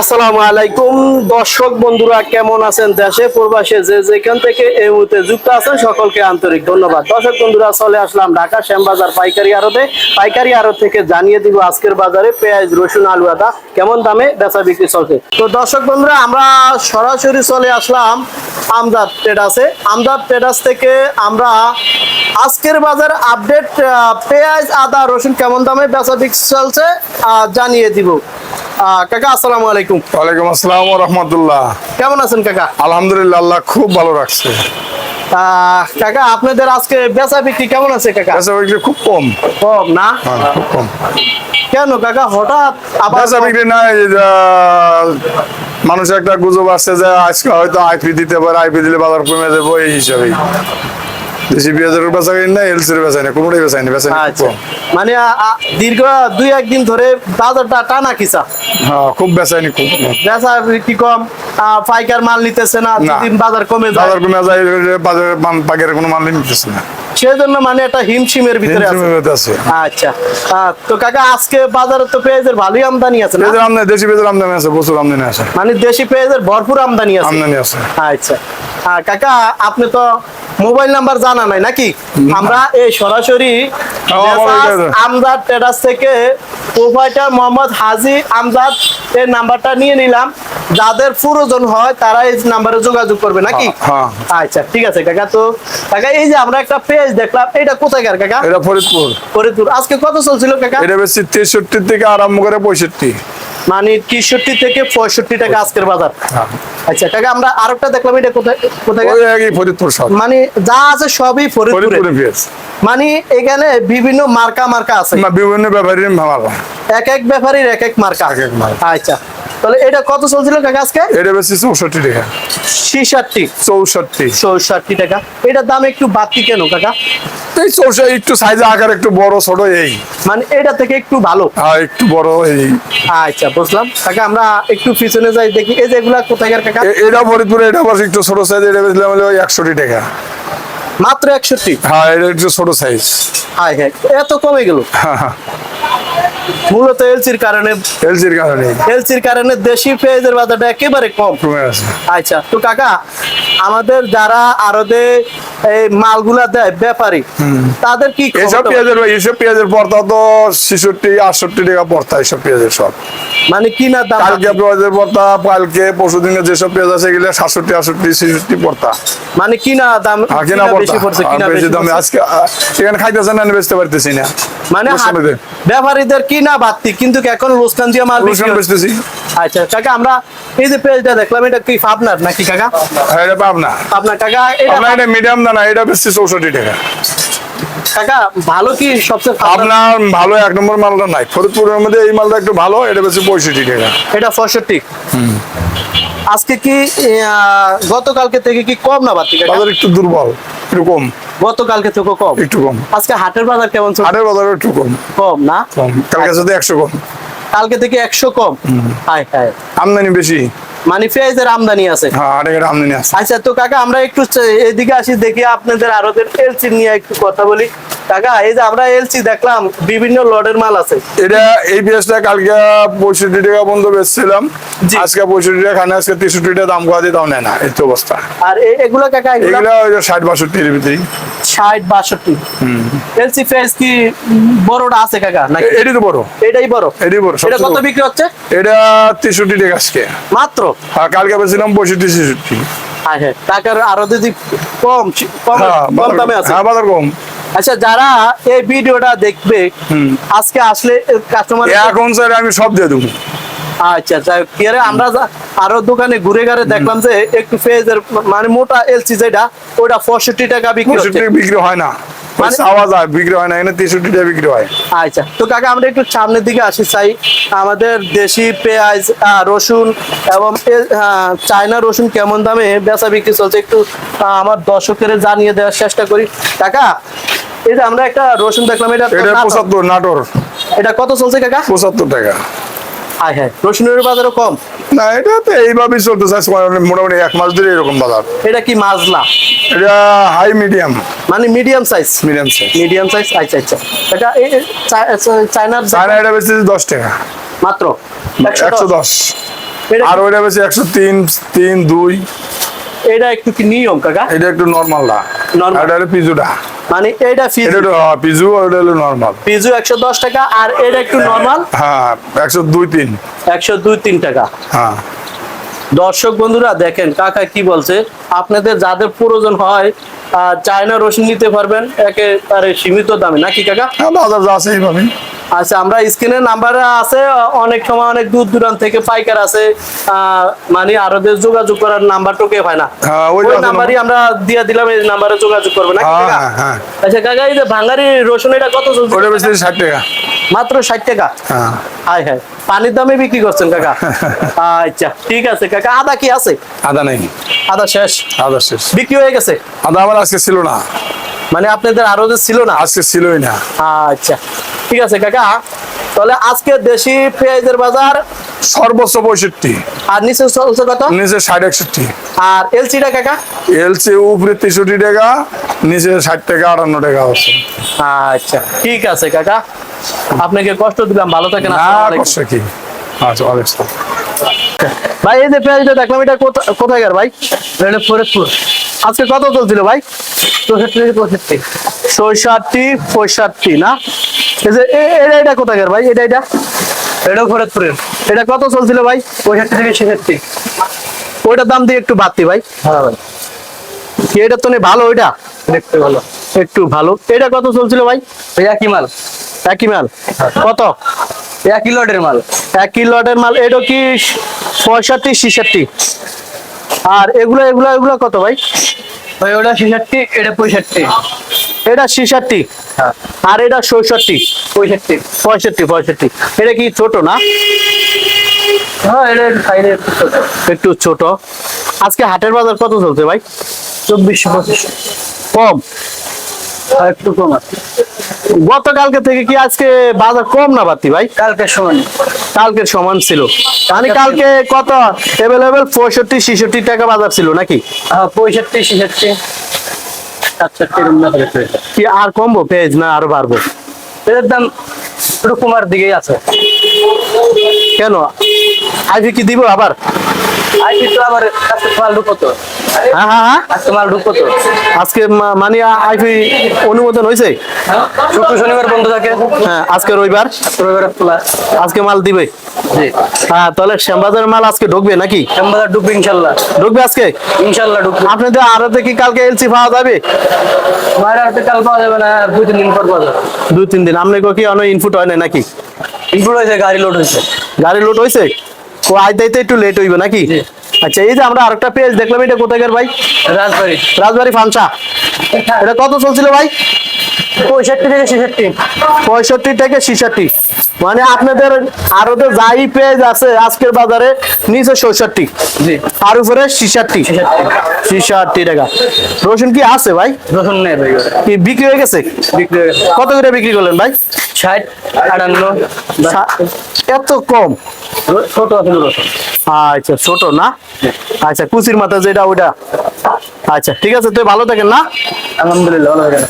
আসসালামু আলাইকুম। দর্শক বন্ধুরা, কেমন আছেন দেশে প্রবাসে? যে যেখান থেকে এই মুহূর্তে যুক্ত আছেন, সকলকে আন্তরিক ধন্যবাদ। দর্শক বন্ধুরা, চলে আসলাম ঢাকা শ্যামবাজার পাইকারি আড়তে। পাইকারি আড়ত থেকে জানিয়ে দিব আজকের বাজারে পেঁয়াজ, রসুন, আলু, আদা কেমন দামে বেচা বিক্রি চলছে। তো দর্শক বন্ধুরা, আমরা সরাসরি চলে আসলাম আমজাদ ট্রেডার্সে। আমজাদ ট্রেডার্স থেকে আমরা আজকের বাজার আপডেট পেঁয়াজ, আদা, রসুন কেমন দামে বেচা বিক্রি চলছে জানিয়ে দিব। কাকা আসসালামু আলাইকুম। ওয়ালাইকুম আসসালাম রহমতুল্লাহ। কেমন আছেন কাকা? আলহামদুলিল্লাহ আল্লাহ খুব ভালো রাখছে। কাকা আপনাদের আজকে বেচা বিক্রি কেমন আছে কাকা? বেচা বিক্রি খুব কম। কম না? হ্যাঁ, খুব কম। কেন কাকা হঠাৎ আবার বেচা বিক্রি নাই মানুষের একটা গুজব আসছে যে আজকে হয়তো আইপি দিতে পারে আইপি দিলে বাজার কমে যাব এই হিসাবেই। দেশি পেঁয়াজের বেচা কিনি না এলসির বেচা না কোনোটাই বেচা না বেচা খুব আচ্ছা। মানে আ- আ- দীর্ঘ দুই একদিন ধরে বাজারটা টানা কিসা হ্যাঁ খুব বেচাইনি খুব বেচা বিক্রি কম পাইকার মাল নিতেছে না না। বাজার কমে যায়। বাজার কমে যায় বাজারে পাকের কোনো মাল নিতেছে না। সেই জন্য মানে একটা হিমশিমের ভিতরে আছে। আচ্ছা। তো কাকা আজকে বাজারে তো পেঁয়াজের ভালোই আমদানি আছে না? পেঁয়াজের আমদানি দেশি পেঁয়াজের আমদানি আছে প্রচুর আমদানি আছে। মানে দেশি পেঁয়াজের ভরপুর আমদানি আছে। আমদানি আছে। আচ্ছা। কাকা আপনি তো মোবাইল নাম্বার জানা নাই নাকি? আমরা এই সরাসরি মোবাইল আমজাদ ট্রেডার্স থেকে প্রোভাইডার মোহাম্মদ হাজি আমজাদ এর নাম্বারটা নিয়ে নিলাম। যাদের প্রয়োজন হয় তারা এই নাম্বারে যোগাযোগ করবে নাকি? হ্যাঁ, আচ্ছা ঠিক আছে কাকা। তো কাকা এই যে আমরা একটা পেজ দেখলাম এটা কোথায় কাকা? এটা ফরিদপুর। ফরিদপুর। আজকে কত চলছিল কাকা? এটা বেশি তেষট্টি থেকে আরম্ভ করে পঁয়ষট্টি। মানে তেষট্টি থেকে পঁয়ষট্টি টাকা আজকের বাজার। আচ্ছা কাকা আমরা আরেকটা দেখলাম এটা কোথায় কোথায় ফরিদপুর মানে যা আছে সবই ফরিদপুরে। মানে এখানে বিভিন্ন মার্কা মার্কা আছে বিভিন্ন ব্যাপারীর এক এক ব্যাপারীর এক এক মার্কা। এক এক মার্কা। আচ্ছা তাহলে এটা কত চলছিল কাকা আজকে? এটা বেশি চৌষট্টি টাকা। ছিষট্টি। চৌষট্টি। চৌষট্টি টাকা। এটার দাম একটু বাড়তি কেন কাকা? এই চৌষট্টি একটু সাইজে আকার একটু বড় ছোট এই। মানে এটা থেকে একটু ভালো। আর একটু বড় এই। আচ্ছা বুঝলাম। কাকা আমরা একটু পিছনে যাই দেখি। এই যে এগুলা কোথাকার কাকা? এটা ফরিদপুরে এটা আবার একটু ছোট সাইজ এটা বেচলাম হলো একষট্টি টাকা। মাত্র একষট্টি? হ্যাঁ এটা একটু ছোট সাইজ হাই হ্যাঁ এত কমে গেল। হ্যাঁ হ্যাঁ। মূলত এলসির কারণে এলসির কারণে। এলসির কারণে দেশি পেঁয়াজের বাজারটা একেবারে কম। আচ্ছা তো কাকা আমাদের যারা আরদে এই মালগুলা দেয় ব্যাপারী। তাদের কি তো? পেঁয়াজের এইসব পেঁয়াজের পর্তা তো ছেষট্টি আটষট্টি টাকা এইসব পেঁয়াজের সব। মানে কিনা দাম? কালকে পেঁয়াজের কালকে পরশু দিনে যেসব পেঁয়াজ আছে এগুলো সাতষট্টি আটষট্টি ছেষট্টি মানে কিনা দাম কিনা কিনা বেশি পড়ছে কিনা বেশি দামে আজকে এখানে খাইতেছে না বেচতে পারতেছি না। মানে। ব্যাপারীদের কিনা বাড়তি কিন্তু এখন লোসকান দিয়ে মাল বেচতেছি। আচ্ছা কাকা আমরা এই যে পেজটা দেখলাম এটা কি আপনার নাকি কাকা? হ্যাঁ, এটা পাবনা। আপনার কাকা এটা এটা দানা এটা বেশি চৌষট্টি টাকা। কাকা ভালো কি সবচেয়ে আপনার আপনার ভালো এক নম্বর মালটা নাই। ফরিদপুরের মধ্যে এই মালটা একটু ভালো এটা বেশি পঁয়ষট্টি টাকা। এটা পঁয়ষট্টি। আজকে কি গতকালকে থেকে কি কম না বাড়তি বাজার একটু দুর্বল একটু কম। গতকালকে থেকে কম? একটু কম। আজকে হাটের বাজার কেমন চলছে? হাটের বাজার একটু কম। কম না? কম। কালকে সাথে একশো কম। কালকে থেকে একশো কম? হাই হাই আমদানি বেশি। মানে পেঁয়াজের আমদানি আছে। হ্যাঁ আমদানি আছে। আচ্ছা তো কাকা আমরা একটু এদিকে আসি দেখি আপনাদের আরও এলসি নিয়ে একটু কথা বলি। কাকা এই যে আমরা এলসি দেখলাম বিভিন্ন লটের মাল আছে। এটা এই পেঁয়াজটা কালকে পঁয়ষট্টি টাকা পর্যন্ত বেচছিলাম। আজকে পঁয়ষট্টি টাকা খানে আজকে তেষট্টি টাকা দাম কোয়া দিয়ে দাম নেয় না এই তো অবস্থা। আর এগুলো কাকা এগুলো ভিতরেই। ষাট বাষট্টি। এলসি পেঁয়াজ কি বড়টা আছে কাকা নাকি? এ- তো বড়। এটাই বড়। বড় এটা কত বিক্রি হচ্ছে? এটা তেষট্টি টাকা আজকে। মাত্র? আর কালকে বেচছিলাম পঁয়ষট্টি ছেষট্টি। হ্যাঁ হ্যাঁ টাকার আরও যদি কম কম হ্যাঁ কম দামে আছে। হ্যাঁ বাজার কম। আচ্ছা যারা এই ভিডিওটা দেখবে আজকে আসলে কাস্টমার এখন স্যার আমি সব দিয়ে দেবো। আচ্ছা কি আমরা আরও দোকানে ঘুরে ঘুরে দেখলাম যে একটু ফেজের মানে মোটা এলসি যেটা ওটা পঁয়ষট্টি টাকা বিক্রি পঁয়ষট্টি হচ্ছে টাকা বিক্রি হয় না। মানে- আওয়াজ হয় বিক্রি হয় না এখানে টাকা বিক্রি হয়। আচ্ছা তো কাকা আমরা একটু সামনের দিকে আসি চাই আমাদের দেশি পেঁয়াজ রসুন এবং চায়না রসুন কেমন দামে বেচা বিক্রি চলছে একটু আমার দর্শকের জানিয়ে দেওয়ার চেষ্টা করি। কাকা এই যে আমরা একটা রসুন দেখলাম এটা এটা নাটক। পঁচাত্তর নাটোর। এটা কত চলছে কাকা? পঁচাত্তর টাকা। হ্যাঁ হ্যাঁ রসুনের বাজারও কম? না এটা তো এইভাবেই চলতেছে। আজকে মোটামুটি এক মাস ধরে এরকম বাজার। এটা কি মাজলা? এটা হাই মিডিয়াম। মানে medium size? Medium size. Medium size? আচ্ছা আচ্ছা। এটা এই চা- চায়নার চায়না এটা বেশি দশ টাকা। মাত্র? একশো দশ। আর ওইটা বেশি একশো তিন তিন দুই। এটা একটু কি নিয়ম কাকা? এটা একটু নর্মাল না। Normal। এটা হলো পিজুটা মানে এটা এটা হ্যাঁ, পিজু এটা হলো নর্মাল পিজু একশো দশ টাকা আর এটা একটু নর্মাল হ্যাঁ একশো দুই তিন। একশো দুই তিন টাকা। হ্যাঁ। দর্শক বন্ধুরা দেখেন কাকা কি বলছে? আপনাদের যাদের প্রয়োজন হয় চায়না রসুন নিতে পারবেন একেবারে সীমিত দামে। নাকি কাকা? হ্যাঁ বাজার আছে এইভাবে আচ্ছা আমরা স্ক্রিনে নাম্বার আছে অনেক সময় অনেক দূর দূরান্ত থেকে পাইকার আছে আহ, মানে আরোদের যোগাযোগ করার নাম্বার টোকে হয় না? হ্যাঁ, ওই নাম্বারই আমরা দিয়ে দিলাম এই নাম্বারে যোগাযোগ করবে নাকি হ্যাঁ আচ্ছা কাকা এই যে ভাঙ্গারি রসুন এটা কত চলছে? ষাট টাকা। মাত্র ষাট টাকা? হ্যাঁ। হাই পানির দামে বিক্রি করছেন কাকা? আচ্ছা ঠিক আছে কাকা। আদা কি আছে? আদা নাই। আদা শেষ? আদা শেষ। বিক্রি হয়ে গেছে? আদা আমার আজকে ছিল না। মানে আপনাদের আরও যে ছিল না? আজকে ছিলই না। আচ্ছা ঠিক আছে কাকা। তাহলে আজকে দেশি পেঁয়াজের বাজার সর্বোচ্চ পঁয়ষট্টি। আর নিচে চলছে কত? নিচে ষাট একষট্টি। আর এলসিটা কাকা? এলসি উপরে তেষট্টি টাকা নিচে ষাট টাকা আটান্ন টাকা হচ্ছে আচ্ছা ঠিক আছে কাকা। আপনাকে কষ্ট দিলাম ভালো থাকেন না আসসালামু আলাইকুম। কষ্ট কি? আচ্ছা অবস্থা ভাই এই যে পেঁয়াজটা দেখলাম এটা কোথা- কোথাকার ভাই? এটা ফরিদপুর। আজকে কত চলছিল ভাই? চৌষট্টি থেকে পঁয়ষট্টি। চৌষট্টি পঁয়ষট্টি না? এই যে এটা এটা কোথাকার ভাই? এটা এটা? এটাও ফরিদপুরের। এটা কত চলছিল ভাই? পঁয়ষট্টি থেকে ছেষট্টি। ওইটার দাম দিয়ে একটু বাড়তি ভাই। হ্যাঁ ভাই। এটা তো ভালো ওইটা? দেখতে ভালো। একটু ভালো। এটা কত চলছিল ভাই? একই মাল। একই মাল? কত? একই লটের মাল। একই লটের মাল। এটা কি পঁয়ষট্টি ছিষট্টি? আর এগুলো এগুলো এগুলো কত ভাই? ভাই ওটা ছিষট্টি এটা পঁয়ষট্টি। এটা ছিষট্টি। আর এটা চৌষট্টি পঁয়ষট্টি পঁয়ষট্টি পঁয়ষট্টি এটা কি ছোট না? হ্যাঁ একটু ছোট। আজকে হাটের বাজার কত চলছে ভাই? চব্বিশশো পঁচিশ। কম। একটু কম আছে। গতকালকে থেকে কি আজকে বাজার কম না বাড়তি ভাই? কালকে সমান। কালকের সমান ছিল। মানে কালকে কত? অ্যাভেলেবেল পঁয়ষট্টি ছিষট্টি টাকা বাজার ছিল নাকি? পঁয়ষট্টি ছিষট্টি। কি আর কমবো? পেঁয়াজ না আরও বাড়বো? পেঁয়াজের দাম একটু কমার দিকেই আছে। কেন? আইভি কি দিব আবার? আইভি তো আবার আজকে মাল ঢুকো তো হ্যাঁ হ্যাঁ হ্যাঁ। আজকে মাল ঢুকো তো আজকে মানে আইভি অনুমোদন হয়েছে শুক্র শনিবার বন্ধ থাকে। হ্যাঁ আজকে রবিবার। রবিবার খোলা। আজকে মাল দিবে? হ্যাঁ তাহলে শ্যামবাজারের মাল আজকে ঢুকবে নাকি? শ্যামবাজার ডুববে ইনশাল্লাহ। ঢুকবে আজকে? ইনশাল্লাহ ডুববে আপনাদের আরও কি কালকে এলসি পাওয়া যাবে? কাল পাওয়া যাবে না দুই তিন দিন পর পাওয়া যাবে। দুই তিন দিন। আপনাকে কি অনেক ইনপুট হয় না নাকি? ইনপুট হয়েছে গাড়ি লোড হয়েছে। গাড়ি লোড হয়েছে? ও আইতে আইতে একটু লেট হইবে নাকি। আচ্ছা এই যে আমরা আরেকটা পেজ দেখলাম এটা কোথাকার ভাই? রাজবাড়ি। রাজবাড়ি ফাংশা এটা কত চলছিল ভাই? পঁয়ষট্টি থেকে ছেষট্টি। পঁয়ষট্টি থেকে ছিষট্টি। মানে আপনাদের আরও তো যাই পেজ আছে আজকের বাজারে নিচে ছষট্টি জি। আর উপরে ছিষট্টি। ছিষট্টি। টাকা। রসুন কি আছে ভাই? রসুন নেই ভাই কি বিক্রি হয়ে গেছে? বিক্রি কত করে বিক্রি করলেন ভাই? ষাট আটান্ন। এত কম। ছোট আছে রসুন? আচ্ছা ছোট না? আচ্ছা কুচির মাথা যেটা ওটা আচ্ছা ঠিক আছে তুই ভালো থাকেন না? আলহামদুলিল্লাহ ভালো গেল